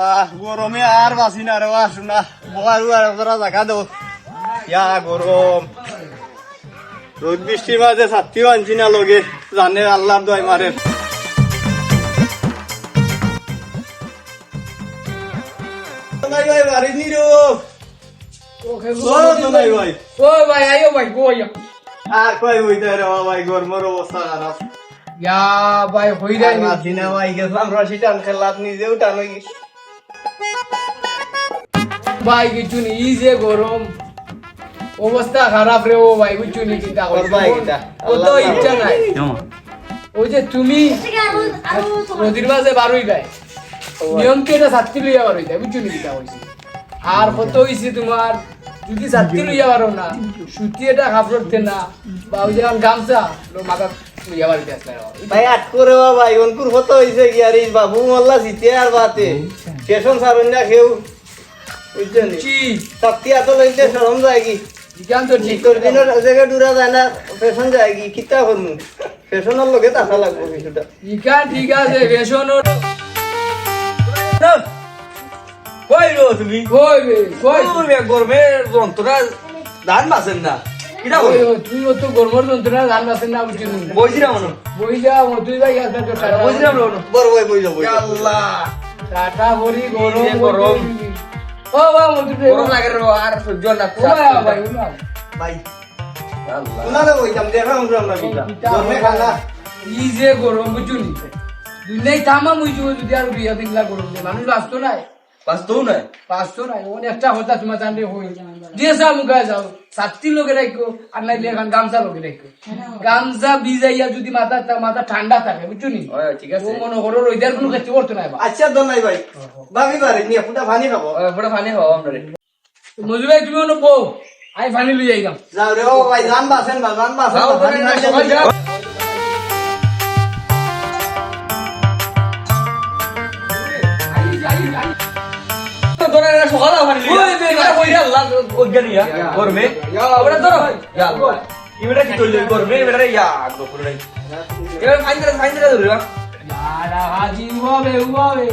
আল্লাহ, গরমে আর বাঁচি না রে বাসু না বকার উয়ার দেখা দেবো ইয়া গরম রোদ বৃষ্টির মাঝে ছাত্রী আনছি না লগে জানে আল্লাহ দয় মারে নাই ভাই বাড়ি ভাই। গো ইয়া আর কই হইতে রে ভাই গরমের অবস্থা খারাপ ইয়া ভাই হই যায় না? ভাই গেছিলাম রশি টান খেলাত নিজেও টান গেছি। ভাই কিছু নেই যে গরম। অবস্থা খারাপ রে ও ভাই কিছু নেই চিন্তা। কত আল্লাহ ইচ্ছা নাই। ওই যে তুমি নদীর মাঝে বারোই গায় নিয়ম কি এটা সাতটি লইয়া বারোই যায় বুঝছ নি চিন্তা করছি আর কত হইছে তোমার? যদি সাতটি লইয়া পারো না সুতি এটা কাপড় না। বা ওই যে এখন গামছা মাথা ভাই আট করে ভাই অনকুর কত হইছে কি আর? বাবু মোল্লা জিতে আর বাতে। স্টেশন সারন না কেউ। বুঝছেন চি শক্তি এত লইতে সরম যায় কি? তাসা লাগবো কিছুটা। ঠিক আছে কই রো তুমি? কই কই? তুমি গরমে যন্ত্রণা ধান বাসেন না। কিটা ওই, তুই অত গরমর যন্ত্রণা জান আছেন না বুঝছি বইছিলাম মনে বইলা মতুই ভাই আছে তো বইছিলাম মনে বড় ভাই বই আল্লাহ। টাটা ভরি গরম। ও লাগে রে আর সহ্য না। ভাই ও ভাই আল্লাহ। উনারে বইতাম? দেখা আমরা আমরা কিটা গরমে খানা ই যে গরম বুঝুনি। দুনিয়ায় তামা মুইছো যদি আর বিয়া দিনলা গরম মানুষ বাঁচতো নাই। বাস্তব নয় বাঁচতো নাই ওন একটা হতা তোমার জানলে হই দিয়ে যা মুখা যাও। সাতটি লোকে রাখো আর নাইলে এখন গামছা লোকে রাখো গামছা ভিজাইয়া যদি মাথা মাথা ঠান্ডা থাকে বুঝছ নি? ঠিক আছে। ও মনে করো রোজার কোনো ক্ষেত্রে করতো না আচ্ছা দন নাই ভাই। ভাবি পারে নিয়ে ফুটা পানি খাব। বড় পানি খাওয়া আমরা মজু ভাই তুমি বউ আই ফানি লই যাইতাম যাও রে ও ভাই জান বাসেন না জান বাসেন ওটা ধরো ইবেটা কি চললে গরমে ইবেটা ইয়া গপুর নাই এবার ফাইন করে ফাইন করে ধরে আরা হাজি উবাবে উবাবে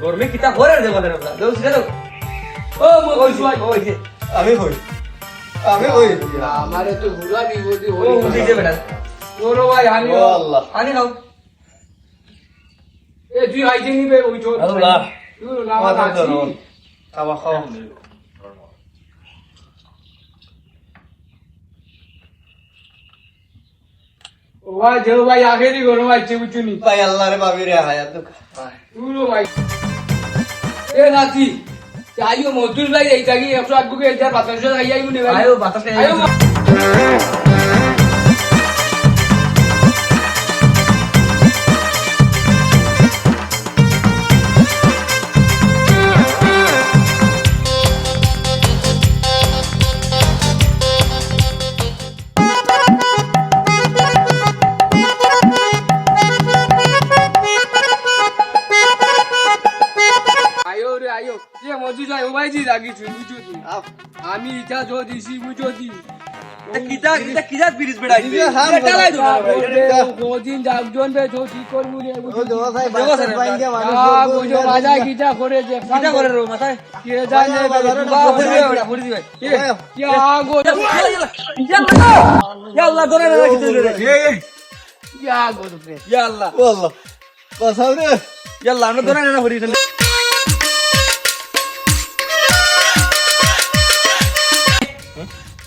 গরমে কিতা করে দেব না আমরা সিধা দাও ও ওই মজু ভাই ওই যে আমি হই আমি হই আমারে তো ঘুরা বিপদি ও হই বেটা ভাই আনি আল্লাহ এ তুই আইতে নিবে ওই ছোট আল্লাহ। খাওয়া খাওয়া ও ভাই যে ভাই আগেরই গরম আছে বুঝুনি ভাই আল্লাহ রে ভাবি রে হায়াত দুঃখ তুলো ভাই এ নাতি আইও মজদুর ভাই এই থাকি একশো আগুকে এই যার বাতাস আই আইবো নি ভাই আয়ো বাতাস আইও আইও যাই ও ভাই জি লাগি তুই বুঝো আমি ইটা জো দিছি বুঝো দি কিতা কিতা কিতা পিরিস বেটা এই হাম এটা লাই দাও কোদিন বে তো ঠিক করবু রে ও দেওয়া ভাই বাসের বাইঙ্গে মানুষ বুঝো ইলা রাজা করে যে কিতা করে রো মাথায় কে জানে ভাই, বাজারে বা না করে পড়ে দিবে কে কে আগো ইয়া ধরে না কিতা রে ইয়া রে ইয়া আল্লাহ ও রে ইয়া আমরা ধরে না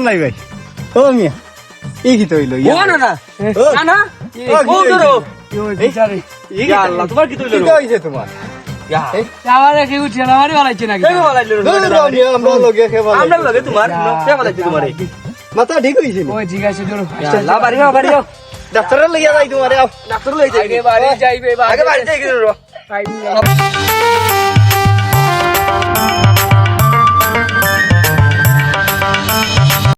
লাই ভাই ও মিয়া এই কি তৈল ও না না। না না। ও, ধরো। হইছে? এই কি ইয়া আল্লাহ তোমার কি তৈল কি হইছে তোমার? মাথা ঠিক হইছে ঠিক আছে ধরো আল্লাহ বাড়ি যাও বাড়ি যাও ডাক্তারের লইয়া যাই তোমারে ডাক্তার লই যাই আগে বাড়ি যাইবে আগে বাড়ি যাই গিয়ে বাড়ি